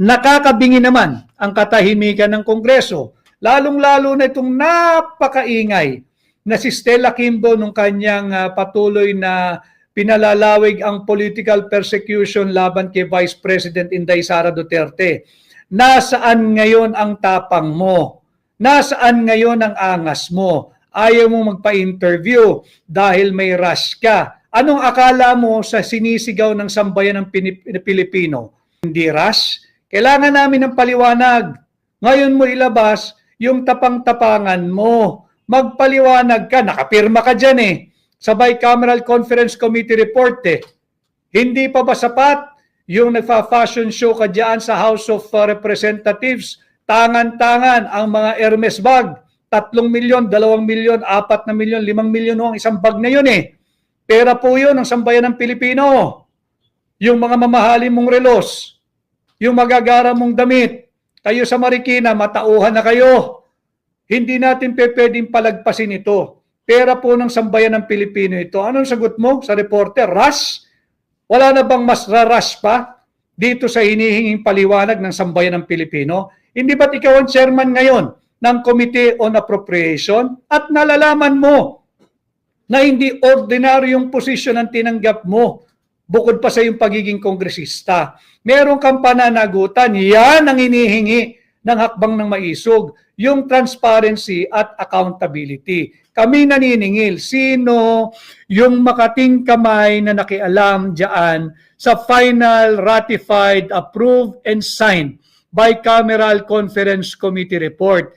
nakakabingi naman ang katahimikan ng Kongreso. Lalong-lalo na itong napakaingay na si Stella Kimbo nung kanyang ah, patuloy na pinalalawig ang political persecution laban kay Vice President Inday Sara Duterte. Nasaan ngayon ang tapang mo? Nasaan ngayon ang angas mo? Ayaw mo magpa-interview dahil may rush ka. Anong akala mo sa sinisigaw ng sambayan ng Pilipino? Hindi rush? Kailangan namin ng paliwanag. Ngayon mo ilabas yung tapang-tapangan mo. Magpaliwanag ka. Nakapirma ka dyan eh. Sa Bicameral Conference Committee report eh. Hindi pa ba sapat yung nagfa-fashion show ka dyan sa House of uh, Representatives? Tangan-tangan ang mga Hermes bag. Tatlong milyon, dalawang milyon, apat na milyon, limang milyon ho ang isang bag na yun eh. Pera po yun ang sambayan ng Pilipino. Yung mga mamahalin mong relos, yung magagara mong damit, kayo sa Marikina, matauhan na kayo. Hindi natin pwedeng palagpasin ito. Pera po ng sambayan ng Pilipino ito. Anong sagot mo sa reporter? Rush? Wala na bang mas rarush pa dito sa hinihinging paliwanag ng sambayan ng Pilipino? Hindi ba't ikaw ang chairman ngayon ng Committee on Appropriation at nalalaman mo na hindi ordinaryong posisyon ang tinanggap mo bukod pa sa iyong pagiging kongresista. Meron kang pananagutan, yan ang hinihingi ng hakbang ng maisog, yung transparency at accountability. Kami naniningil, sino yung makating kamay na nakialam dyan sa final ratified, approved, and signed bicameral conference committee report.